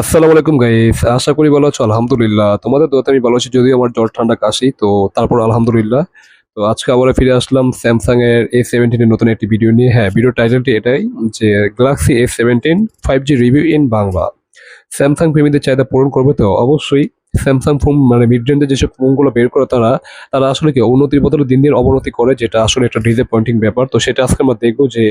আসসালামু আলাইকুম গাইস আশা করি ভালো আছো, আলহামদুলিল্লাহ। তোমাদের দোয়াতে আমি ভালো আছি, যদিও আমার জ্বর ঠান্ডা কাশি, তো তারপর আলহামদুলিল্লাহ। তো আজকে আবার ফিরে আসলাম স্যামসাং এর এ সেভেন্টিনের নতুন একটি ভিডিও নিয়ে। হ্যাঁ ভিডিও টাইটেলটি এটাই যে Galaxy A seventeen five G review in Bangla. Samsung প্রেমীদের চাহিদা পূরণ করবে তো অবশ্যই। স্যামসাং ফোন মানে মিড রেঞ্জের যেসব ফোনগুলো বের করে তারা তারা আসলে কি উন্নতির বদলে দিন দিন অবনতি করে, যেটা আসলে একটা ডিসঅ্যাপয়েন্টিং ব্যাপার। তো সেটা আজকে আমরা দেখব যে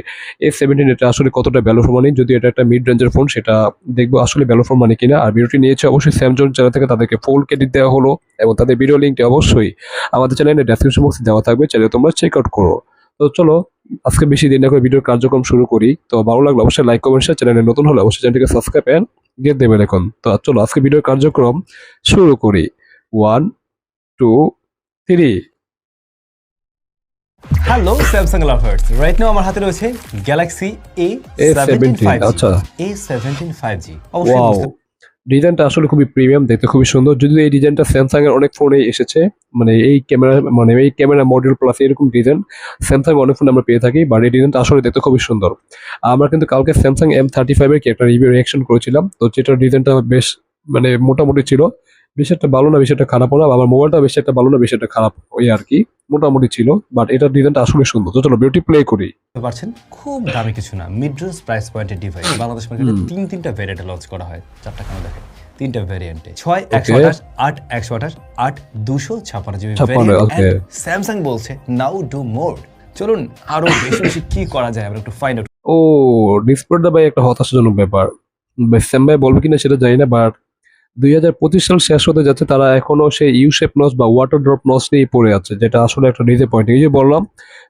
এ সেভেন্টিন এটা আসলে কতটা ভ্যালু মানি যদি এটা একটা মিড রেঞ্জের ফোন সেটা দেখব আসলে ভ্যালু ফর মানি কিনা। আর ভিডিওটি নিয়েছে অবশ্যই স্যামসং চ্যানেল থেকে, তাদেরকে ফুল ক্রেডিট দেওয়া হলো, এবং তাদের ভিডিও লিঙ্কটি অবশ্যই আমাদের চ্যানেলের ডেসক্রিপশন বক্সে দেওয়া থাকবে চাইলে তোমরা চেক আউট করো। তো চলো, আজকে বেশি দিন না করে ভিডিওর কার্যক্রম শুরু করি। তো ভালো লাগলে অবশ্যই লাইক কমেন্ট শেয়ার চ্যানেলে নতুন হলে অবশ্যই চ্যানেলটিকে সাবস্ক্রাইব এন্ড গেট দেবেন এখন। তো চলো আজকে ভিডিও কার্যক্রম শুরু করি। One two three hello Samsung lovers right now আমার হাতে রয়েছে গ্যালাক্সি এ A17 আচ্ছা। এ সেভেন্টিন ফাইভ জি অবশ্যই ডিজাইনটা আসলে খুবই প্রিমিয়াম দেখতে খুবই সুন্দর। যদিও এই ডিজাইনটা স্যামসাং এর অনেক ফোনে এসেছে মানে এই ক্যামেরা মানে এই ক্যামেরা মডেল প্লাস এরকম ডিজাইন স্যামসাং অনেক ফোনে আমরা পেয়ে থাকি বাট এই ডিজাইনটা আসলে দেখতে খুবই সুন্দর। আমরা কিন্তু কালকে স্যামসাং এম থার্টি ফাইভের কি একটা রিভিউ রিয়াকশন করেছিলাম, তো যেটার ডিজাইনটা বেশ মানে মোটামুটি ছিল। বেশি একটা ভালো না, বেশি একটা খারাপ না আমার মোবাইলটা বেশ একটা ভালো না, বেশি একটা খারাপ ওই আর কি। মোটামুটি ছিল বাট এটার ডিজাইনটা আসলে সুন্দর। তো চলো বিউটি প্লে করি। পারছেন? খুব দামি কিছু না। মিড রেঞ্জ প্রাইস পয়েন্টের ডিভাইস বাংলাদেশ মার্কেটে তিন তিনটা ভ্যারিয়েন্টে লঞ্চ করা হয়। চারটা কেন দেখে তিনটা ভ্যারিয়েন্টে ছয় একশো. আঠাশ আট একশো আঠাশ আট দুশো ছাপ্পান্ন জিবি 56, okay. স্যামসাং বলছে নাও ডু মোর চলুন আরও বেশি বেশি কি করা যায়? আমরা একটু ফাইন্ড আউট ও ডিসপ্লেটা ভাই একটা হতাশাজনক ব্যাপার। স্যাম ভাই বলবে কিনা সেটা জানি না বাট দুই হাজার পঁচিশ সাল শেষ হতে যাচ্ছে, তারা এখনও সেই ইউ শেপ নস বা ওয়াটার ড্রপ নস নিয়ে পড়ে আছে, যেটা আসলে একটা ডিসঅ্যাপয়েন্টিং এই যে বললাম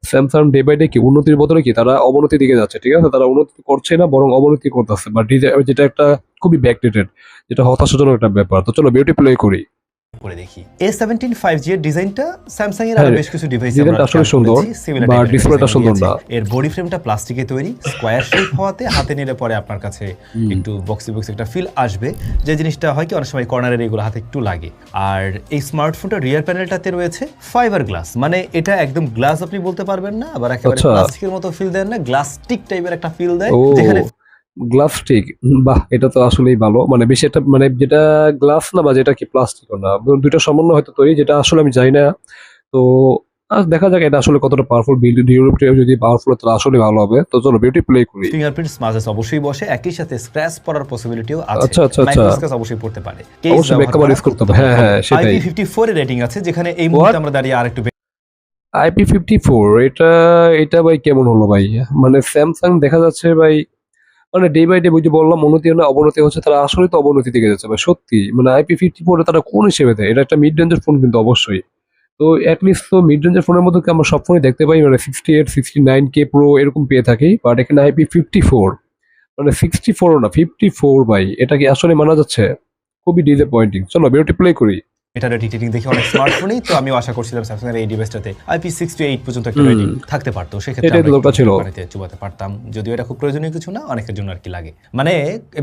স্যামসাং ডে বাই ডে কি, উন্নতির বদলে কি তারা অবনতির দিকে যাচ্ছে, ঠিক আছে? তারা উন্নতি করছে না, বরং অবনতি করতেছে, বা যেটা একটা খুবই ব্যাকডেটেড যেটা হতাশাজনক একটা ব্যাপার। তো চলো বিউটি প্লে করি। করে দেখি। এ সেভেন্টিন ফাইভ জি এর ডিজাইনটা স্যামসাং এর হ্যাঁ, আরও বেশ কিছু ডিভাইস ডিজাইনটা আসলে সুন্দর, but ডিসপ্লেটা সুন্দর না। এর বডি ফ্রেমটা প্লাস্টিকে তৈরি স্কোয়ার শেপ হওয়াতে হাতে নিলে পরে আপনার কাছে একটু বক্সি বক্সি একটা ফিল আসবে। যে জিনিসটা হয় কি অনেক সময় কর্নারের এগুলো হাতে একটু লাগে। আর এই স্মার্টফোনটা রিয়ার প্যানেলটাতে রয়েছে ফাইবার গ্লাস মানে এটা একদম গ্লাস আপনি বলতে পারবেন না আবার একেবারে আচ্ছা। প্লাস্টিকের মতো ফিল দেন না গ্লাস্টিক টাইপের একটা ফিল দেয় যেখানে গ্লাস স্টিক বাহ এটা তো আসলেই ভালো। মানে বেশি একটা মানে যেটা গ্লাস না বা যেটা কি প্লাস্টিক না দুইটা সমন্বয় হয়তো তৈরি যেটা আসলে আমি জানি না। তো আর দেখা যাক এটা আসলে কতটা পাওয়ারফুল বিল্ড ডিউরেবিলিটি যদি পাওয়ারফুল তাহলে আসলে ভালো হবে। তো চলো বিউটি প্লে করি। ফিঙ্গারপ্রিন্ট স্মাজেস অবশ্যই বসে একই সাথে স্ক্র্যাচ পড়ার পসিবিলিটিও আছে। আচ্ছা, আচ্ছা, আচ্ছা। Scratch অবশ্যই পড়তে পারে। অবশ্যই কভার ইউজ করতে হবে। হ্যাঁ হ্যাঁ সেটাই। আইপি ফিফটি ফোর এর রেটিং আছে যেখানে এই মুহূর্তে আমরা দাঁড়িয়ে আরেকটু বে- আইপি ফিফটি ফোর এটা এটা ভাই কেমন হলো ভাই? মানে স্যামসাং দেখা যাচ্ছে ভাই মানে ডে বাই ডে বুঝে বললাম উন্নতি না অবনতি হচ্ছে, তারা আসলে তো অবনতি দিকে যাচ্ছে ভাই, সত্যি। মানে আইপি ফিফটি ফোরে তারা কোন হিসেবে দেয়? এটা একটা মিড রেঞ্জের ফোন কিন্তু অবশ্যই। তো অ্যাটলিস্ট তো মিড রেঞ্জের ফোনের মধ্যে আমরা সব ফোনই দেখতে পাই? মানে sixty eight sixty nine K pro এরকম পেয়ে থাকি বাট এখানে আইপি ফিফটি ফোর মানে সিক্সটি ফোর না ফিফটি ফোর ভাই, এটা কি আসলে মানা যাচ্ছে? খুবই ডিসঅ্যাপয়েন্টিং চলো বিউটি প্লে করি। এটার রেটিং দেখে অনেক স্মার্টফোনই তো আমিও আশা করছিলাম স্যামসাং এর এই ডিভাইসটাতে আইপি সিক্স টু এইট পর্যন্ত একটা রেটিং থাকতে পারতো। সেক্ষেত্রে আমরা ছিল। চুবাতে পারতাম। যদিও এটা খুব প্রয়োজনীয় কিছু না অনেকের জন্য আর কি লাগে। মানে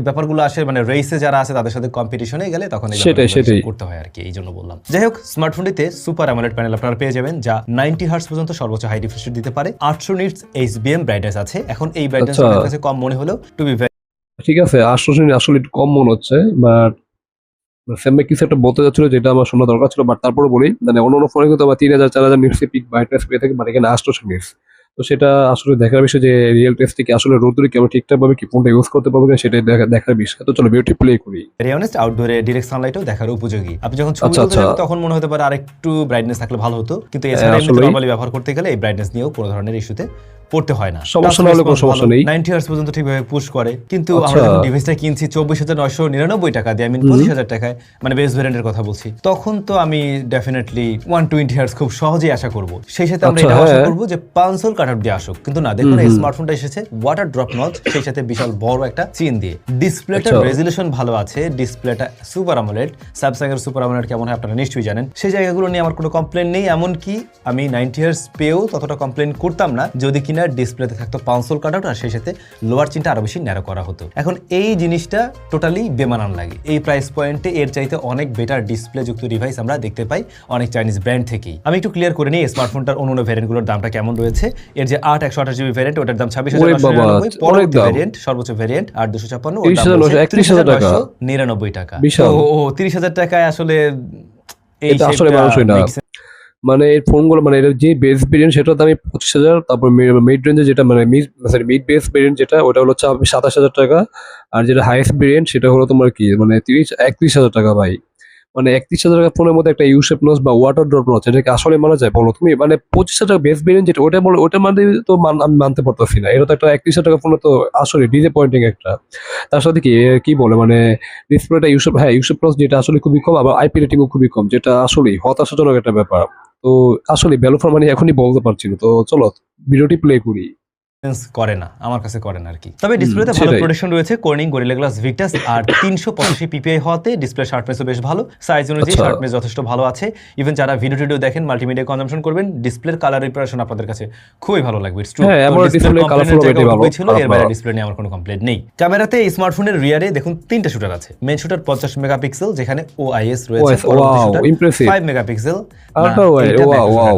ব্যাপারগুলো আসে মানে রেসে যারা আছে তাদের সাথে কম্পিটিশনে গেলে তখন সেটাই, সেটাই। করতে হয় আর কি এই জন্য বললাম। যাই হোক স্মার্টফোনটিতে সুপার অ্যামোলেড প্যানেল আপনারা পেয়ে যাবেন যা নাইনটি হার্স পর্যন্ত সর্বোচ্চ হাই রিফ্রেশ দিতে পারে। আটশো নিটস এইচবিএম ব্রাইটনেস আছে। এখন এই ব্রাইটনেস আচ্ছা। কাছে কম মনে হলেও টু বি ঠিক আছে আশ্বাসনী আসলে একটু কম মনে হচ্ছে বাট স্যামে কিছু একটা বলতে যাচ্ছিল যেটা আমার শোনা দরকার ছিল বাট তারপরে বলি মানে অন্য অন্য ফোনে কিন্তু আমার তিন হাজার চার হাজার নিটসে পিক ব্রাইটনেস পেয়ে থাকি বাট এখানে আটশোশো নিটস তো সেটা আসলে দেখার বিষয় যে রিয়েল টেস্টে কি আসলে রোদ্দুরে কেমন ঠিকঠাক ভাবে কি ফোনটা ইউজ করতে পারব কিনা সেটাই দেখার বিষয়। তো চলো বিউটি প্লে করি। ভেরি অনেস্ট আউটডোরে ডিরেক্ট সানলাইটও দেখার উপযোগী। আপনি যখন ছবি আচ্ছা, তুলতে আচ্ছা। তখন মনে হতে পারে আরেকটু ব্রাইটনেস থাকলে ভালো হতো। কিন্তু এছাড়া এমনিতে নরমালি ব্যবহার করতে গেলে এই ব্রাইটনেস নিয়েও কোনো ধরনের ইস্যুতে পড়তে হয় না। সমস্যা না হলে কোনো সমস্যা নেই। নাইনটি হার্স পর্যন্ত ঠিকভাবে পুশ করে। কিন্তু আচ্ছা। আমরা যখন ডিভাইসটা কিনছি চব্বিশ হাজার নয়শো নিরানব্বই টাকা দিয়ে আমি পঁচিশ হাজার টাকায় মানে বেস ভ্যারিয়েন্টের কথা বলছি তখন তো আমি ডেফিনেটলি ওয়ান টোয়েন্টি হার্স খুব সহজেই আশা করব। সেই সাথে আমরা আচ্ছা, এটা আশা হ্যাঁ। করব যে পাঁচশোল কাট আউট দিয়ে আসুক। কিন্তু না দেখুন এই স্মার্টফোনটা এসেছে ওয়াটার ড্রপ নচ সেই সাথে বিশাল বড় একটা চেন দিয়ে। ডিসপ্লেটার আচ্ছা। রেজলিউশন ভালো আছে ডিসপ্লেটা সুপার আমোলেড স্যামসাং এর সুপার আমোলেড কেমন হয় আপনারা নিশ্চয়ই জানেন। সেই জায়গাগুলো নিয়ে আমার কোনো কমপ্লেন নেই এমনকি আমি নাইনটি ইয়ার্স পেয়েও ততটা কমপ্লেন করতাম না। যদি কিনা সময় ডিসপ্লেতে থাকতো পাউন্সল কাট আউট আর সেই সাথে লোয়ার চিনটা আরও বেশি ন্যারো করা হতো এখন এই জিনিসটা টোটালি বেমানান লাগে এই প্রাইস পয়েন্টে এর চাইতে অনেক বেটার ডিসপ্লে যুক্ত ডিভাইস আমরা দেখতে পাই অনেক চাইনিজ ব্র্যান্ড থেকেই আমি একটু ক্লিয়ার করে নিই স্মার্টফোনটার অন্য ভ্যারিয়েন্টগুলোর দামটা কেমন রয়েছে এর যে আট একশো আঠাশ জিবি ভ্যারিয়েন্ট ওটার দাম ছাব্বিশ দাম। ভ্যারিয়েন্ট সর্বোচ্চ ভ্যারিয়েন্ট আর দুশো ছাপ্পান্ন 30,900, 31,000 টাকা। নিরানব্বই টাকা ও তিরিশ হাজার টাকায় আসলে এই এটা আসলে মানুষই না। মানে এর ফোনগুলো মানে এটা যে বেস ভেরিয়েন্ট সেটার দামই পঁচিশ হাজার, তারপর মিড রেঞ্জে যেটা মানে mid sorry mid base variant যেটা, ওটা হলো হচ্ছে সাতাশ হাজার টাকা। আর যেটা হাইস্ট ভেরিয়েন্ট সেটা হলো তোমার কি মানে তিরিশ, একত্রিশ হাজার টাকা ভাই। মানে একত্রিশ হাজার টাকা ফোনের মধ্যে একটা ইউসেপ লস বা ওয়াটার ড্রপ লস এটাকে আসলে মানা যায় বলো তুমি? মানে পঁচিশ হাজার টাকা বেস ভেরিয়েন্ট যেটা, ওটা বলো, ওটা মানে তো আমি মানতে পারতেছি না। এটা তো একটা একত্রিশ হাজার টাকা ফোনে তো আসলে ডিসঅ্যাপয়েন্টিং একটা। তার সাথে কি কি বলে মানে ডিসপ্লেটা ইউসেপ হ্যাঁ ইউসেপ প্লাস যেটা আসলে খুবই কম, আবার আইপি রেটিংও খুবই কম, যেটা আসলেই হতাশাজনক একটা ব্যাপার। তো আসলে ভ্যালু ফর মানি এখনই বলতে পারছি না। তো চলো ভিডিওটি প্লে করি। করে না আমার কাছে করে না আর কি। তবে ডিসপ্লেতে ভালো প্রোটেকশন রয়েছে কর্নিং গরিলা গ্লাস ভিক্টাস আর তিনশো পঁচাশি পিপিআই হওয়াতে ডিসপ্লে শার্পনেসও বেশ ভালো। সাইজ অনুযায়ী আচ্ছা। শার্পনেস যথেষ্ট ভালো আছে। ইভেন যারা ভিডিও টিডিও দেখেন মাল্টিমিডিয়া কনজাম্পশন করবেন ডিসপ্লের কালার রিপারেশন আপনাদের কাছে খুবই ভালো লাগবে. হ্যাঁ, ছিল এর বাইরে ডিসপ্লে নিয়ে আমার কোনো কমপ্লেন নেই। ক্যামেরাতে স্মার্টফোনের রিয়ারে দেখুন তিনটা শুটার আছে। মেন শুটার পঞ্চাশ মেগাপিক্সেল যেখানে ওআইএস রয়েছে ফাইভ মেগাপিক্সেল.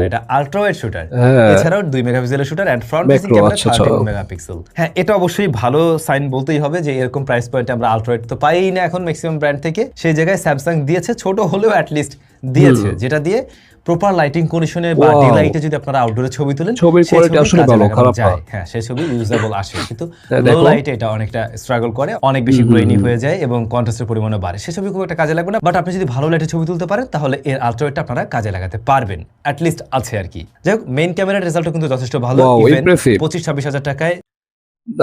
এটা আলট্রা ওয়াইড শুটার। এছাড়াও দুই মেগাপিক্সেলের শুটার এন্ড ফ্রন্ট ক্যামেরা আচ্ছা, আচ্ছা। 13 মেগাপিক্সেল হ্যাঁ এটা অবশ্যই ভালো সাইন বলতেই হবে যে এরকম প্রাইস পয়েন্টে আমরা আলট্রাওয়েড তো পাই না এখন ম্যাক্সিমাম ব্র্যান্ড থেকে। সেই জায়গায় স্যামসাং দিয়েছে ছোট হলেও অ্যাটলিস্ট দিয়েছে। যেটা দিয়ে প্রপার লাইটিং কন্ডিশনে বা ডে লাইটে যদি আপনারা আউটডোরে ছবি তোলেন ছবির সেই ছবি আসলে ভালো, খারাপ না। হ্যাঁ সেই ছবি ইউজেবল আসে। কিন্তু লো লাইটে এটা অনেকটা স্ট্রাগল করে অনেক বেশি গ্রেনি হয়ে যায় এবং কন্ট্রাস্টের পরিমাণও বাড়ে। সে ছবি খুব একটা কাজে লাগবে না বাট আপনি যদি ভালো লাইটে ছবি তুলতে পারেন তাহলে এর আলট্রাওয়েডটা আপনারা কাজে লাগাতে পারবেন। অ্যাটলিস্ট আছে আর কি। যাই হোক মেইন ক্যামেরার রেজাল্টও কিন্তু যথেষ্ট ভালো। Impressive. পঁচিশ ছাব্বিশ হাজার টাকায়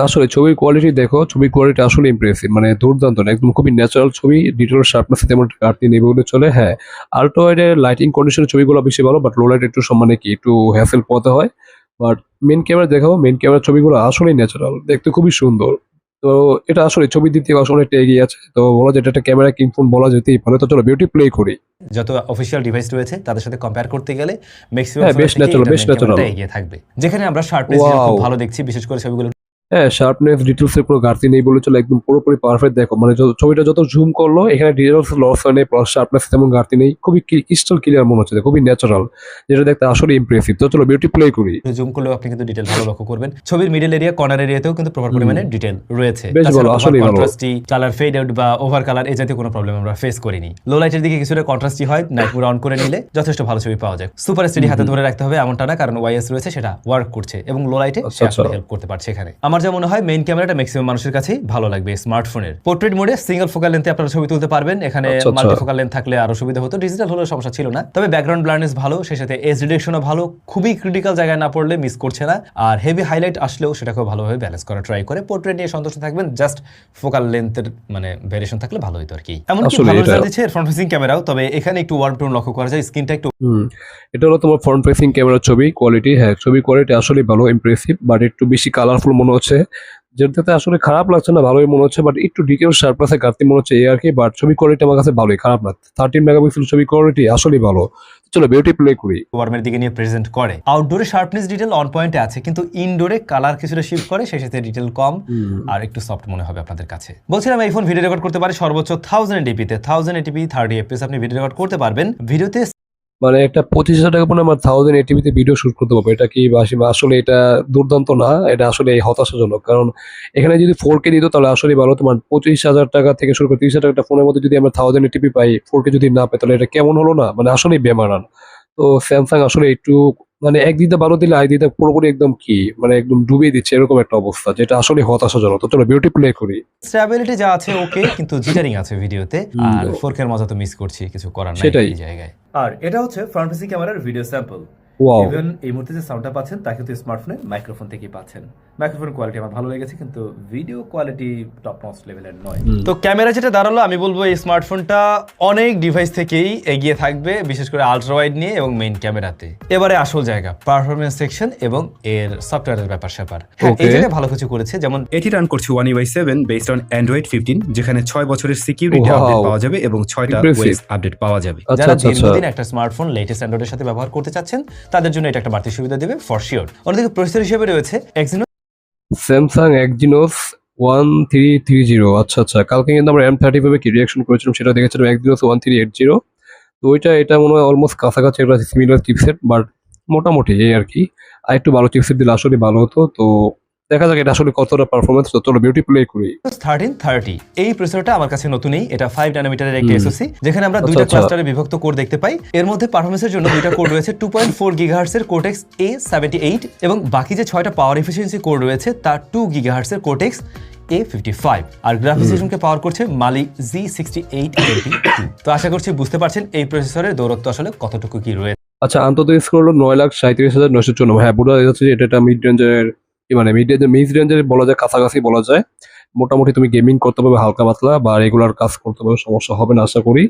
আসলে ছবির কোয়ালিটি দেখো ছবির কোয়ালিটি আসলে ইমপ্রেসিভ মানে দুর্দান্ত একদম খুবই ন্যাচারাল ছবি ডিটেল শার্পনেস তেমন ঘাটতি নেই বলে চলে হ্যাঁ। আল্ট্রাওয়াইডের লাইটিং কন্ডিশনের ছবিগুলো বেশি ভালো বাট লো লাইট একটু সব মানে কি একটু হ্যাসেল পথে হয়। বাট মেন ক্যামেরা দেখাবো মেন ক্যামেরার ছবিগুলো আসলেই ন্যাচারাল দেখতে খুবই সুন্দর। তো এটা আসলে ছবির দিক থেকে আসলে একটা এগিয়ে আছে। তো বলা যায় এটা একটা ক্যামেরা কিং ফোন বলা যেতেই পারে। তো চলো বিউটি প্লে করি। যত অফিসিয়াল ডিভাইস রয়েছে তাদের সাথে কম্পেয়ার করতে গেলে ম্যাক্সিমাম বেশ ন্যাচারাল বেশ ন্যাচারাল এগিয়ে থাকবে। যেখানে আমরা শার্পনেস খুব ভালো দেখছি বিশেষ করে ছবিগুলো হ্যাঁ শার্পনেস ডিটেলস এর কোনো ঘাটতি নেই বলে চলে একদম পুরোপুরি পারফেক্ট দেখো মানে যত- ছবিটা যত জুম করল এখানে ডিটেলস লস হয় নেই প্লাস শার্পনেস তেমন ঘাটতি নেই। খুবই ক্রিস্টাল ক্লিয়ার মনে হচ্ছে খুবই ন্যাচারাল যেটা দেখতে আসলে ইমপ্রেসিভ তো চলো বিউটি প্লে করি। জুম করলেও আপনি কিন্তু ডিটেল ভালো লক্ষ্য করবেন। ছবির মিডল এরিয়া কর্নার এরিয়াতেও কিন্তু প্রপার পরিমাণে ডিটেল রয়েছে। বেশ ভালো, আসলেই ভালো। কন্ট্রাস্টি কালার ফেড আউট বা ওভার কালার এই জাতীয় কোনো প্রবলেম আমরা ফেস করিনি। লো লাইটের দিকে কিছুটা কন্ট্রাস্টি হয় নাইট মোড অন করে নিলে যথেষ্ট ভালো ছবি পাওয়া যায়। সুপার এসটিডি হাতে ধরে রাখতে হবে এমনটা না কারণ ওয়াইএস রয়েছে সেটা ওয়ার্ক করছে এবং লো লাইটে আসলে। হেল্প করতে পারছে এখানে। আমার যা মনে হয় মেইন ক্যামেরাটা ম্যাক্সিমাম মানুষের কাছেই ভালো লাগবে স্মার্টফোনের পোর্ট্রেট মোডে সিঙ্গেল ফোকাল লেন্থে আপনারা ছবি তুলতে পারবেন। এখানে। মাল্টি ফোকাল লেন্থ থাকলে আরও সুবিধা হতো। ডিজিটাল হলেও সমস্যা ছিল না। তবে ব্যাকগ্রাউন্ড ব্লারনেস ভালো সেই সাথে এজ ডিরেকশনও ভালো। খুবই ক্রিটিক্যাল জায়গায় না পড়লে মিস করছে না। আর হেভি হাইলাইট আসলেও সেটাকে ভালোভাবে ব্যালেন্স করা ট্রাই করে। পোর্ট্রেট নিয়ে সন্তুষ্ট থাকবেন জাস্ট ফোকাল লেন্থের মানে ভেরিয়েশন থাকলে ভালো হতো আর কি এমনকি ভালো রেজাল্ট দিচ্ছে ফ্রন্ট ফেসিং ক্যামেরাও তবে এখানে একটু ওয়ার্ম টোন লক্ষ্য করা যায় স্ক্রিনটা একটু এটা হলো তোমার ফ্রন্ট ফেসিং ক্যামেরার ছবি কোয়ালিটি হ্যাঁ ছবি কোয়ালিটি আসলে ভালো ইমপ্রেসিভ বাট একটু বেশি কালারফুল মনে হচ্ছে যেটাতে আসলে খারাপ লাগছে না ভালোই মনে হচ্ছে বাট একটু ডিটেল শার্পনেসে ঘাটতি মনে হচ্ছে এই আর কি বাট ছবি কোয়ালিটি আমার কাছে ভালোই খারাপ না। থার্টিন মেগাপিক্সেল ছবি কোয়ালিটি আসলেই ভালো। চলো বিউটি প্লে করি। ওয়ার্মের দিকে নিয়ে প্রেজেন্ট করে। আউটডোরে শার্পনেস ডিটেল অন পয়েন্টে আছে কিন্তু ইনডোরে কালার কিছুটা শিফট করে সেই সাথে ডিটেল কম আর একটু সফট মনে হবে আপনাদের কাছে। বলছিলাম এই ফোন ভিডিও রেকর্ড করতে পারে সর্বোচ্চ thousand এটিপিতে thousand eighty P thirty FPS আপনি ভিডিও রেকর্ড করতে পারবেন। ভিডিওতে মানে একটা পঁচিশ হাজার টাকা পরে আমার থাউজেন্ড এটিভিতে ভিডিও শুট করতে পারব। এটা কি আসলে এটা দুর্দান্ত না এটা আসলে হতাশাজনক। কারণ এখানে যদি ফোর কে দিত তাহলে আসলে ভালো তোমার পঁচিশ হাজার টাকা থেকে শুরু করে তিরিশ হাজার টাকা ফোনের মধ্যে যদি আমরা থাউজেন্ড এটিপি পাই ফোর কে যদি না পাই তাহলে এটা কেমন হলো না? মানে আসলেই বেমারান তো স্যামসাং আসলে একটু মানে এক দিতে ভালো দিলে আই দিতে পুরোপুরি একদম কি মানে একদম ডুবিয়ে দিচ্ছে এরকম একটা অবস্থা যেটা আসলে হতাশাজনক। তো চলো বিউটি প্লে করি। স্ট্যাবিলিটি যা আছে ওকে কিন্তু জিটারিং আছে ভিডিওতে আর ফোরকের মজা তো মিস করছি কিছু করার নাই। এই জায়গায়। আর এটা হচ্ছে ফ্রন্ট ফেসিং ক্যামেরার ভিডিও স্যাম্পল ইভেন এই মুহূর্তে যে সাউন্ডটা পাচ্ছেন তা কিন্তু স্মার্টফোনের মাইক্রোফোন থেকেই পাচ্ছেন। মাইক্রোফোন কোয়ালিটি আমার ভালো লেগেছে কিন্তু ভিডিও কোয়ালিটি টপ নচ লেভেলের নয় তো ক্যামেরা যেটা দাঁড়াল আমি বলব এই স্মার্টফোনটা অনেক ডিভাইস থেকেই এগিয়ে থাকবে বিশেষ করে আলট্রা ওয়াইড নিয়ে এবং মেইন ক্যামেরাতে। এবারে আসল জায়গা পারফরমেন্স সেকশন এবং এর সফটওয়্যারের ব্যাপার স্যাপার। হ্যাঁ, এই. জায়গায় ভালো কিছু করেছে যেমন এটি রান করছে One UI seven based on Android fifteen যেখানে ছয় বছরের সিকিউরিটি. আপডেট পাওয়া যাবে এবং ছয়টা ওয়েস আপডেট পাওয়া যাবে। আচ্ছা যারা আচ্ছা আচ্ছা। দীর্ঘদিন একটা স্মার্টফোন লেটেস্ট অ্যান্ড্রয়েডের সাথে ব্যবহার করতে চাচ্ছেন তাদের জন্য এটা একটা বাড়তি সুবিধা দেবে ফর শিওর অন্যদিকে প্রসেসর হিসেবে রয়েছে Exynos Samsung Exynos one three three zero আচ্ছা আচ্ছা কালকে কিন্তু আমরা এম থার্টি ফাইভে কি রিয়াকশন করেছিলাম সেটা দেখেছিলাম Exynos one three eight zero তো ওইটা, এটা মনে হয় অলমোস্ট কাছাকাছি একটা সিমিলার চিপসেট বাট মোটামুটি এই আর কি। আর একটু ভালো চিপসেট দিলে আসলে ভালো হতো, তো দেখা যাক এটা আসলে কতটা পারফরমেন্স চলো বিউটি প্লে করি। থার্টিন থার্টি এই প্রসেসরটা আমার কাছে নতুনই এটা ফাইভ নানোমিটারের একটি। এসওসি যেখানে আমরা আচ্ছা, দুইটা আচ্ছা। ক্লাস্টারে বিভক্ত কোড দেখতে পাই। এর মধ্যে পারফরমেন্সের জন্য দুইটা কোড রয়েছে টু পয়েন্ট ফোর গিগাহার্সের কোটেক্স এ সেভেন্টি এইট এবং বাকি যে ছয়টা পাওয়ার এফিসিয়েন্সি কোড রয়েছে তার টু গিগাহার্সের কোটেক্স এ ফিফটি ফাইভ আর গ্রাফিক্স সিস্টেমকে পাওয়ার করছে মালিক জি সিক্সটি এইট তো আশা করছি বুঝতে পারছেন এই প্রসেসরের দৌরত্ব আসলে কতটুকু কি রয়েছে আচ্ছা আন্তত স্কোর হলো নয় লাখ সাঁত্রিশ হাজার নয়শো চুন্ন হ্যাঁ বোঝা যাচ্ছে যে এটা মিড রেঞ্জের মানে মিড রেঞ্জের মিড রেঞ্জের বলা যায়, কাছাকাছি বলা যায়। মোটামুটি তুমি গেমিং করতে পারবে হালকা পাতলা বা রেগুলার কাজ করতে পারবে, সমস্যা হবে না, আশা করি।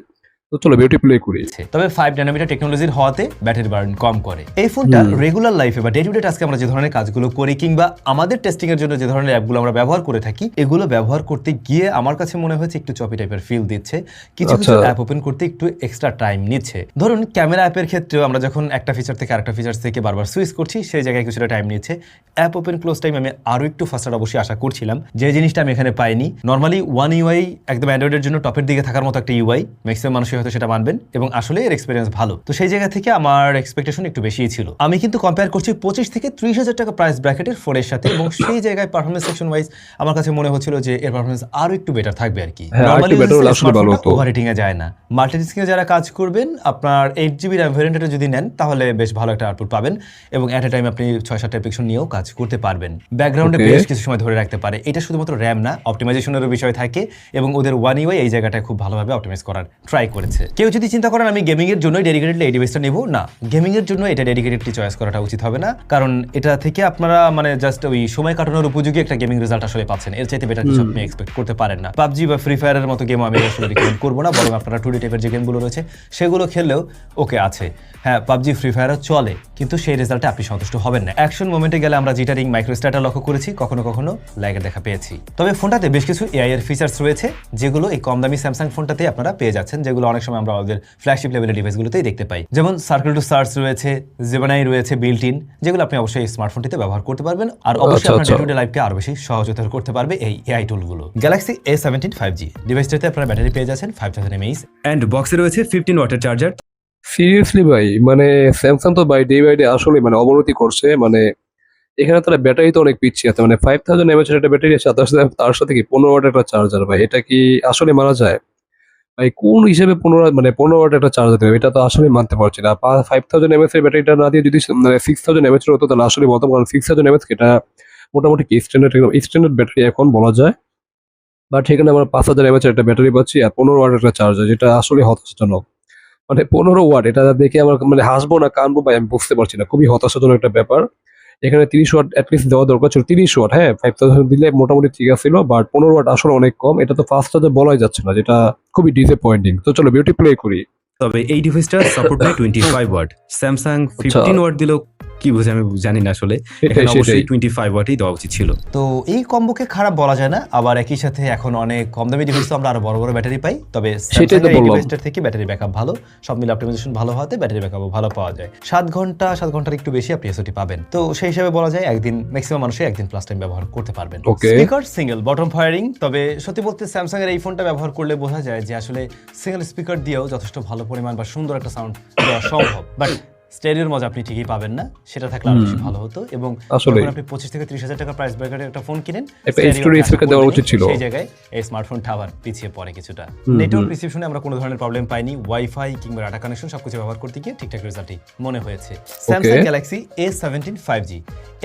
তো চলো বিউটি প্লে করি। তবে ফাইভ নানোমিটার টেকনোলজির হওয়াতে ব্যাটারি বার্ন কম করে। এই ফোনটা রেগুলার লাইফে বা ডে টু ডে টাস্কে আমরা যে ধরনের কাজগুলো করি কিংবা আমাদের টেস্টিং এর জন্য যে ধরনের অ্যাপগুলো আমরা ব্যবহার করে থাকি এগুলো ব্যবহার করতে গিয়ে আমার কাছে মনে হয়েছে একটু চপি টাইপের ফিল দিচ্ছে। কিছু কিছু আচ্ছা। অ্যাপ ওপেন করতে একটু এক্সট্রা টাইম নিচ্ছে। ধরুন ক্যামেরা অ্যাপের ক্ষেত্রেও আমরা যখন একটা ফিচার থেকে আরেকটা ফিচার থেকে বারবার সুইচ করছি সেই জায়গায় কিছুটা টাইম নিচ্ছে। অ্যাপ ওপেন ক্লোজ টাইম আমি আরও একটু ফাস্টার অবশ্যই আশা করছিলাম। যে জিনিসটা আমি এখানে পাইনি নর্মালি ওয়ান ইউআই একদম অ্যান্ড্রয়েডের জন্য টপের দিকে থাকার মতো একটা ইউআই ম্যাক্সিমাম মানুষই হয়তো সেটা মানবেন এবং আসলে এর এক্সপিরিয়েন্স ভালো। তো সেই জায়গা থেকে আমার এক্সপেকটেশন একটু বেশিই ছিল। আমি কিন্তু কম্পেয়ার করছি পঁচিশ থেকে ত্রিশ হাজার টাকা প্রাইস ব্র্যাকেটের ফোনের সাথে এবং সেই জায়গায় পারফরমেন্স সেকশন ওয়াইজ আমার কাছে মনে হচ্ছিল যে এর পারফরমেন্স আরও একটু বেটার থাকবে আর কি। হ্যাঁ, আরেকটু better হলে আসলে ভালো হতো। ওভার হিটিং এ যায় না। মাল্টিটাস্কিং এ যারা কাজ করবেন আপনার এইট জিবি র্যাম ভ্যারিয়েন্টটা যদি নেন তাহলে বেশ ভালো একটা আউটপুট পাবেন এবং অ্যাট এ টাইম আপনি ছয় সাতটা অ্যাপ্লিকেশন নিয়েও কাজ করতে পারবেন। ব্যাকগ্রাউন্ডে বেশ কিছু সময় ধরে রাখতে পারে। এটা শুধুমাত্র র্যাম না অপটিমাইজেশনেরও বিষয় থাকে এবং ওদের ওয়ান ইউআই এই জায়গাটায় খুব ভালোভাবে অপটিমাইজ করার ট্রাই করেছে। কেউ যদি চিন্তা করেন আমি গেমিং এর জন্যই ডেডিকেটেডলি এই ডিভাইসটা নেব না। গেমিং এর জন্য এটা ডেডিকেটেডলি চয়েস করাটা উচিত হবে না। কারণ এটা থেকে আপনারা মানে জাস্ট ওই সময় কাটানোর উপযোগী একটা গেমিং রেজাল্ট আসলে পাচ্ছেন। এর চাইতে বেটার কিছু আপনি এক্সপেক্ট করতে পারেন না। পাবজি বা ফ্রি ফায়ারের মতো গেম আমি আসলে রিকমেন্ড করব না। বরং আপনারা টু ডি টাইপের যে গেমগুলো রয়েছে সেগুলো খেললেও ওকে আছে। হ্যাঁ পাবজি ফ্রি ফায়ারও চলে কিন্তু সেই রেজাল্টে আপনি সন্তুষ্ট হবেন না। অ্যাকশন মোমেন্টে গেলে আমরা জিটারিং মাইক্রোস্ট্যাটার লক্ষ্য করেছি কখনো কখনো লাইকের দেখা পেয়েছি। তবে ফোনটাতে বেশ কিছু এআই এর ফিচার্স রয়েছে যেগুলো এই কম দামি স্যামসাং ফোনটাতে আপনারা পেয়ে যাচ্ছেন যেগুলো অনেক সময় আমরা আমাদের ফ্ল্যাগশিপ লেভেলের ডিভাইসগুলোতেই দেখতে পাই। যেমন সার্কেল টু সার্চ রয়েছে জেবানাই রয়েছে বিল্ট ইন যেগুলো আপনি অবশ্যই স্মার্টফোনটিতে ব্যবহার করতে পারবেন আর অবশ্যই আচ্ছা, আপনার ডে। টু ডে লাইফকে আরও বেশি সহজতর করতে পারবে এই AI টুলগুলো Galaxy A seventeen five G ডিভাইসটাতে আপনার ব্যাটারি পেয়ে যাচ্ছেন ফাইভ থাউজেন্ড এমএইচ অ্যান্ড বক্সে রয়েছে ফিফটিন ওয়াটার চার্জার সিরিয়াসলি ভাই মানে স্যামসাং তো বাই ডে বাই ডে আসলে মানে অবনতি করছে মানে এখানে তারা ব্যাটারি তো অনেক পিছিয়ে আছে মানে ফাইভ থাউজেন্ড এমএচ একটা ব্যাটারি আছে তার সাথে তার সাথে কি পনেরো ওয়াট একটা চার্জার ভাই এটা কি আসলে মারা যায়? ভাই, কোন হিসেবে পনেরো মানে পনেরো ওয়াট একটা চার্জার দেবে? এটা তো আসলে মানতে পারছি না। ফাইভ থাউজেন্ড এমএচ এর ব্যাটারিটা না দিয়ে যদি মানে সিক্স থাউজেন্ড এমএচ হতো, তাহলে আসলে বলতাম, কারণ সিক্স থাউজেন্ড এমএচ এটা মোটামুটি কি স্ট্যান্ডার্ড স্ট্যান্ডার্ড ব্যাটারি এখন বলা যায়। বাট সেখানে আমরা পাঁচ হাজার এমএচ একটা ব্যাটারি পাচ্ছি আর পনেরো ওয়াট একটা চার্জার যেটা আসলে হতাশাজনক। মানে পনেরো ওয়াট, এটা দেখে আমার মানে হাসবো না, কানবো, ভাই, আমি বুঝতে পারছি না। খুবই হতাশাজনক একটা ব্যাপার। এখানে তিরিশ ওয়াট অ্যাটলিস্ট দেওয়া দরকার ছিল। তিরিশ ওয়াট হ্যাঁ ফাইভ থাউজেন্ড দিলে মোটামুটি ঠিক আছিল বাট পনেরো ওয়াট আসলে অনেক কম। এটা তো ফার্স্ট চার্জে বলাই যাচ্ছে না যেটা খুবই ডিসঅ্যাপয়েন্টিং তো চলো বিউটি প্লে করি। তবে এই ডিভাইসটা সাপোর্ট করে twenty five watt Samsung fifteen watt দিলেও কি বুঝে আমি জানি না আসলে। এখানে অবশ্যই টোয়েন্টি ফাইভ ওয়াটই দেওয়া উচিত ছিল। তো এই কম্বোকে খারাপ বলা যায় না আবার একই সাথে এখন অনেক কম দামি ডিভাইস তো আমরা আরও বড় বড় ব্যাটারি পাই তবে। ডিভাইসটার থেকে ব্যাটারি ব্যাকআপ ভালো। সব মিলে অপটিমাইজেশন ভালো হওয়াতে ব্যাটারি ব্যাকআপও ভালো পাওয়া যায়। সাত ঘণ্টা সাত ঘণ্টার একটু বেশি আপনি এসওটি পাবেন। তো সেই হিসাবে বলা যায় একদিন ম্যাক্সিমাম মানুষই একদিন প্লাস টাইম ব্যবহার করতে পারবেন। স্পিকার সিঙ্গেল বটম ফায়ারিং তবে সত্যি বলতে স্যামসাং এর এই ফোনটা ব্যবহার করলে বোঝা যায় যে আসলে সিঙ্গেল স্পিকার দিয়েও যথেষ্ট ভালো পরিমাণ বা সুন্দর একটা সাউন্ড দেওয়া সম্ভব। বাট স্টেরিওর মজা আপনি ঠিকই পাবেন না সেটা থাকলে আরও বেশি ভালো হতো এবং যখন আপনি পঁচিশ থেকে ত্রিশ হাজার টাকা প্রাইস ব্র্যাকেটের একটা ফোন কিনেন একটা stereo story দেওয়া উচিত ছিল। সেই জায়গায় এই স্মার্টফোনটা আবার পিছিয়ে পড়ে কিছুটা। নেটওয়ার্ক রিসিপশনে আমরা কোনো ধরনের প্রবলেম পাইনি ওয়াইফাই কিংবা ডাটা কানেকশন সবকিছু ব্যবহার করতে গিয়ে ঠিকঠাক রেজাল্টই মনে হয়েছে। Samsung Galaxy A seventeen five G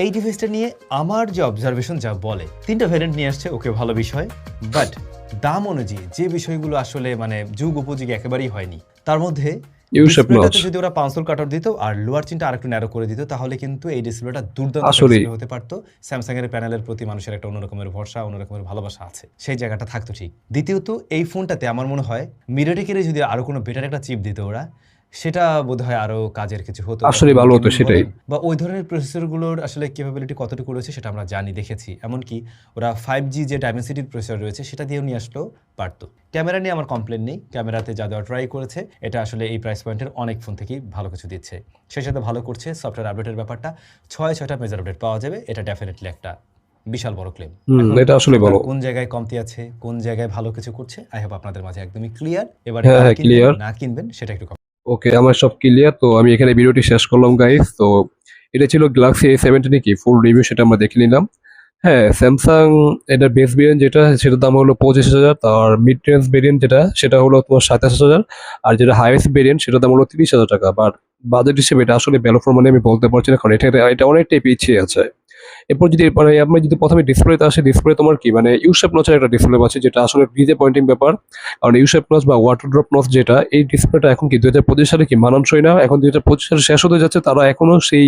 এই ডিভাইসটা নিয়ে আমার যে অবজারভেশন যা বলে তিনটা ভ্যারিয়েন্ট নিয়ে আসছে ওকে ভালো বিষয় বাট দাম অনুযায়ী যে বিষয়গুলো আসলে মানে যুগ উপযোগী একেবারেই হয়নি তার মধ্যে যদি ওরা দিত আর লোয়ার চিনটা আরেকটু ন্যারো করে দিত তাহলে কিন্তু এই ডিসপ্লেটা দুর্দান্ত হতে পারতো। স্যামসাং এর প্যানেলের প্রতি মানুষের একটা অন্যরকমের ভরসা অন্যরকমের ভালোবাসা আছে। সেই জায়গাটা থাকতো ঠিক। দ্বিতীয়ত এই ফোনটাতে আমার মনে হয় মিরাটেকের যদি আরও কোনো বেটার একটা চিপ দিত ওরা সেটা বোধহয় আরও কাজের কিছু হতো আসলে ভালো হতো, সেটাই। বা ওই ধরনের প্রসেসরগুলোর আসলে ক্যাপাবিলিটি কতটুকু রয়েছে সেটা আমরা জানি দেখেছি। এমনকি ওরা ফাইভ জি যে ডাইমেনসিটির প্রসেসর রয়েছে সেটা দিয়েও নিয়ে আসলেও পারতো। ক্যামেরা নিয়ে আমার কমপ্লেন নেই। ক্যামেরাতে যা দেওয়া ট্রাই করেছে এটা আসলে এই প্রাইস পয়েন্টের অনেক ফোন থেকেই ভালো কিছু দিচ্ছে। সেই সাথে ভালো করছে সফটওয়্যার আপডেটের ব্যাপারটা। ছয় ছয়টা মেজার আপডেট পাওয়া যাবে এটা ডেফিনেটলি একটা বিশাল বড় ক্লেম এটা আসলে ভালো। কোন জায়গায় কমতি আছে কোন জায়গায় ভালো কিছু করছে আই হোপ আপনাদের মাঝে একদমই ক্লিয়ার এবার হ্যাঁ, হ্যাঁ, না কিনবেন সেটা একটু ওকে, আমার সব ক্লিয়ার তো আমি এখানে ভিডিওটি শেষ করলাম গাইস তো এটা ছিল গ্যালাক্সি এ সেভেন্টিন কি ফুল রিভিউ সেটা আমরা দেখে নিলাম। হ্যাঁ স্যামসাং এটার বেস ভেরিয়েন্ট যেটা, সেটার দাম হলো পঁচিশ হাজার তার মিড রেঞ্জ ভেরিয়েন্ট যেটা, সেটা হলো তোমার সাতাশ হাজার, আর যেটা হাইয়েস্ট ভেরিয়েন্ট সেটার দাম হলো তিরিশ হাজার টাকা। বাট বাজেট হিসেবে এটা আসলে ভ্যালু ফর মানে আমি বলতে পারছি না, কারণ এটা এটা অনেকটাই পিছিয়ে আছে। এরপর যদি মানে আপনি যদি প্রথমে ডিসপ্লেতে আসে ডিসপ্লে তোমার কি? মানে ইউশেপ নচের একটা ডিসপ্লে আছে যেটা আসলে ডিজে পয়েন্টিং ব্যাপার। কারণ ইউশেপ নচ বা ওয়াটার ড্রপ নচ যেটা, এই ডিসপ্লেটা এখন কি, দুই হাজার পঁচিশ সালে কি মানানসই না? এখন দুই হাজার পঁচিশ সালে শেষ হতে যাচ্ছে, তারা এখনও সেই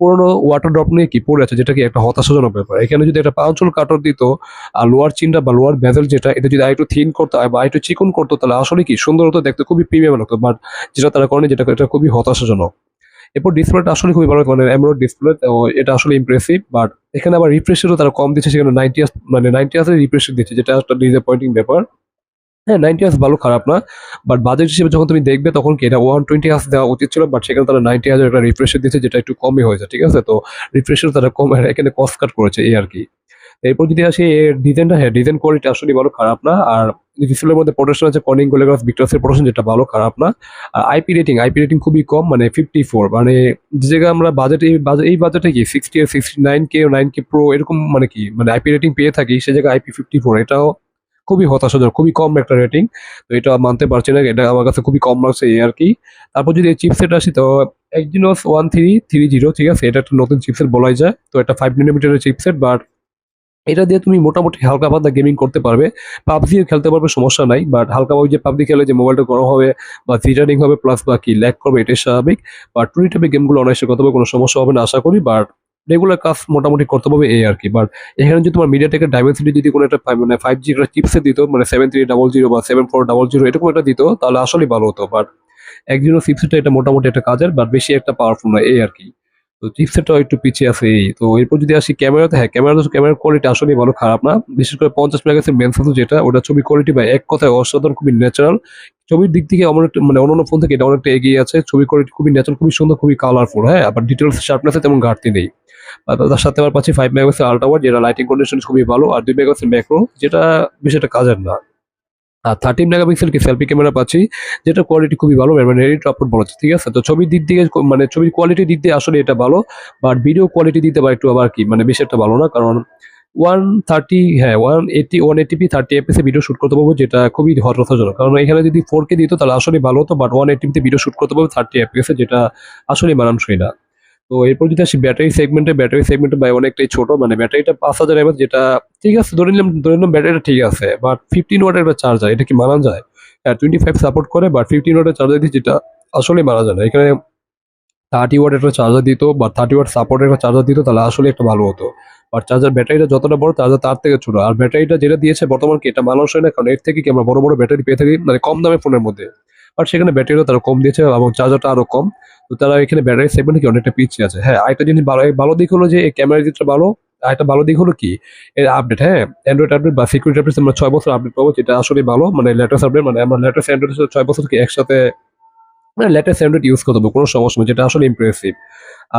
পুরোনো ওয়াটার ড্রপ নিয়ে কি পড়ে আছে, যেটা কি একটা হতাশাজনক ব্যাপার। এখানে যদি একটা পাঁচল কাটর দিত, আর লোয়ার চিনটা বা লোয়ার বেজেল যেটা, এটা যদি আরেকটু থিন করতো, বা আরেকটু চিকন করতো, তাহলে আসলে কি, সুন্দর হতো, দেখতে খুবই প্রিমিয়াম লাগতো বাট যেটা তারা করেনি, যেটা, এটা খুবই হতাশাজনক। এরপর ডিসপ্লেটা আসলে খুবই ভালো মানে অ্যামোলেড ডিসপ্লে এটা আসলে ইমপ্রেসিভ বাট এখানে আবার রিফ্রেশেরও তারা কম দিচ্ছে, সেখানে নাইনটি মানে নাইনটি আসলে রিফ্রেশ দিচ্ছে, যেটা একটা ডিসঅ্যাপয়েন্টিং ব্যাপার। হ্যাঁ নাইনটি আস ভালো খারাপ না বাট বাজেট হিসেবে যখন তুমি দেখবে, তখন কি এটা ওয়ান টোয়েন্টি আস দেওয়া উচিত ছিল বাট সেখানে তারা নাইনটি হাজার একটা রিফ্রেশের দিচ্ছে, যেটা একটু কমই হয়েছে, ঠিক আছে? তো রিফ্রেশের তারা কম, এখানে কস্ট কাট করেছে, এই আর কি। এরপর যদি আসি এর ডিজাইনটা হ্যাঁ ডিজাইন কোয়ালিটি আসলে ভালো খারাপ না। আর ডিসপ্লের মধ্যে প্রোটেকশন আছে কনিং গোলেগ্রাস ভিক্টাসের প্রোটেকশন যেটা ভালো, খারাপ না। আর আইপি রেটিং আইপি রেটিং খুবই কম মানে ফিফটি ফোর মানে যে জায়গায় আমরা বাজেটে এই বাজেটে কি sixty sixty nine K nine K pro এরকম মানে কি মানে আইপি রেটিং পেয়ে থাকি, সে জায়গায় আইপি ফিফটি ফোর এটাও খুবই হতাশাজনক, খুবই কম একটা রেটিং তো এটা মানতে পারছি না, এটা আমার কাছে খুবই কম লাগছে এই আর কি। তারপর যদি এই চিপসেট আসি, তো Exynos one three three zero ঠিক আছে? এটা একটা নতুন চিপসেট বলাই যায়। তো এটা ফাইভ মিলিমিটারের চিপসেট বাট এটা দিয়ে তুমি মোটামুটি হালকা পাতলা গেমিং করতে পারবে। পাবজিও খেলতে পারবে, সমস্যা নাই। বাট হালকা ওই যে পাবজি খেলে যে মোবাইলটা গরম হবে বা ফিচারিং হবে প্লাস বা কি ল্যাক করবে, এটাই স্বাভাবিক। বা টুরি টাইপের গেমগুলো অনায়াসে পারবে, কোনো সমস্যা হবে না, আশা করি। বাট রেগুলার কাজ মোটামুটি করতে পারবে এই আর কি। বাট এখানে যদি তোমার মিডিয়া টেকের ডাইমেন্সিটি যদি কোনো একটা মানে ফাইভ জি একটা চিপসে দিত মানে সেভেন থ্রি ডাবল জিরো বা সেভেন ফোর ডাবল জিরো এরকম একটা দিত, তাহলে আসলেই ভালো হতো। বাট এক জিরো চিপসেটটা এটা মোটামুটি একটা কাজের বাট বেশি একটা পাওয়ারফুল না এই আর কি। তো চিপসেটটাও একটু পিছিয়ে আছে এই। তো এরপর যদি আসি ক্যামেরাতে হ্যাঁ ক্যামেরা ক্যামেরার কোয়ালিটি আসলে ভালো, খারাপ না। বিশেষ করে পঞ্চাশ মেগাপিক্সেল মেন সেন্সর যেটা, ওটা ছবি কোয়ালিটি বা এক কথায় অসাধারণ, খুবই ন্যাচারাল ছবির দিক থেকে একটা- মানে অন্যান্য ফোন থেকে এটা অনেকটা এগিয়ে আছে। ছবি কোয়ালিটি খুবই ন্যাচারাল খুবই সুন্দর, খুবই কালারফুল হ্যাঁ আবার ডিটেলস শার্পনেসে তেমন ঘাটতি নেই। তার সাথে আবার পাচ্ছি ফাইভ মেগাপিক্সেল আল্ট্রা যেটা লাইটিং কন্ডিশন খুবই ভালো, আর দুই মেগাপিক্সেল ম্যাক্রো যেটা বেশ একটা কাজের না। আর থার্টিন মেগাপিক্সেল কি সেলফি ক্যামেরা পাচ্ছি, যেটা কোয়ালিটি খুবই ভালো মানে রেডি টু আপলোড বলা ঠিক আছে? তো ছবির দিক থেকে মানে ছবির কোয়ালিটি দিক দিয়ে আসলে এটা ভালো বাট ভিডিও কোয়ালিটি দিতে পারে একটু আবার কি মানে বেশি একটা ভালো না, কারণ ওয়ান থার্টি হ্যাঁ one eighty one eighty P thirty এফএসে video shoot করতে পারব, যেটা খুবই হতাশাজনক। কারণ এখানে যদি ফোর কে দিত, তাহলে আসলে ভালো হতো বাট ওয়ান এইটিপিতে ভিডিও শুট করতে পারব থার্টি এফএসে যেটা আসলে মানানসই না। তো এরপর যদি আসি ব্যাটারি সেগমেন্টে ব্যাটারি সেগমেন্টে বাই অনেকটাই ছোট মানে ব্যাটারিটা পাঁচ হাজার এমএচ যেটা, ঠিক আছে, ধরে নিলাম ধরে নিলাম ব্যাটারিটা ঠিক আছে বাট ফিফটিন ওয়াটের একটা চার্জার এটা কি মানান যায়? হ্যাঁ টোয়েন্টি ফাইভ সাপোর্ট করে বাট ফিফটিন ওয়াটের চার্জার দিচ্ছে যেটা, আসলে মারা যায় না। এখানে থার্টি ওয়াট একটা চার্জার দিত বা থার্টি ওয়াট সাপোর্টের একটা চার্জার দিত, তাহলে আসলে একটা ভালো হতো। আর চার্জার ব্যাটারিটা যতটা বড় চার্জার তার থেকে ছোট। আর ব্যাটারিটা যেটা দিয়েছে, বর্তমান কি এটা মানুষ হয় না, কারণ এর থেকে কি আমরা বড় বড় ব্যাটারি পেয়ে থাকি মানে কম দামে ফোনের মধ্যে। আর সেখানে ব্যাটারিও তারা কম দিয়েছে এবং চার্জারটা আরও কম। তো তারা এখানে ব্যাটারি সেগমেন্টে কি অনেকটা পিছিয়ে আছে। হ্যাঁ আরেকটা জিনিস ভালো ভালো দিক হলো যে এই ক্যামেরা দিকটা ভালো, আরেকটা ভালো দিক হলো কি, এর আপডেট হ্যাঁ অ্যান্ড্রয়েড আপডেট বা সিকিউরিটি আপডেট আমরা ছয় বছর আপডেট পাবো, যেটা আসলে ভালো মানে লেটেস্ট আপডেট মানে আমরা লেটেস্ট অ্যান্ড্রয়েড ছয় বছর কি একসাথে মানে লেটেস্ট অ্যান্ড্রয়েড ইউজ করতে হবে কোনো সমস্যা নেই, যেটা আসলে ইমপ্রেসিভ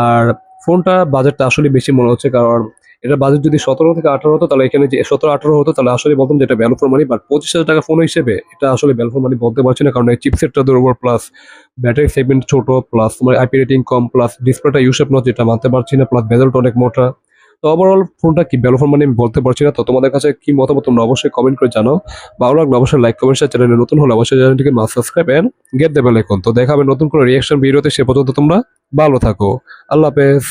আর ফোনটা বাজারটা আসলে বেশি মনে হচ্ছে, কারণ এটা বাজেট যদি সতেরো থেকে আঠারো হতো, তাহলে এখানে যে সতেরো, আঠারো হতো, তাহলে আসলে বলতাম যেটা ভ্যালু ফর মানি বাট পঁচিশ হাজার টাকা ফোন হিসেবে এটা আসলে ভ্যালু ফর মানি বলতে পারছি না, কারণ এই চিপসেটটা দুর্বল প্লাস ব্যাটারি সেগমেন্ট ছোট প্লাস তোমার আইপি রেটিং কম প্লাস ডিসপ্লেটা ইউসেপ নয় যেটা মানতে পারছি না প্লাস বেজেলটা অনেক মোটা। তো ওভারঅল ফোনটা কি ভ্যালু ফর মানি আমি বলতে পারছি না, তো তোমাদের কাছে কি মতামত তোমরা অবশ্যই কমেন্ট করে জানাও। ভালো লাগলে অবশ্যই লাইক কমেন্ট শেয়ার চ্যানেলে নতুন হলে অবশ্যই চ্যানেলটিকে মাস সাবস্ক্রাইব এন্ড গেট দেবেল এখন তো দেখাবে নতুন কোনো রিয়াকশন ভিডিওতে সে পর্যন্ত তোমরা ভালো থাকো। আল্লাহ হাফেজ।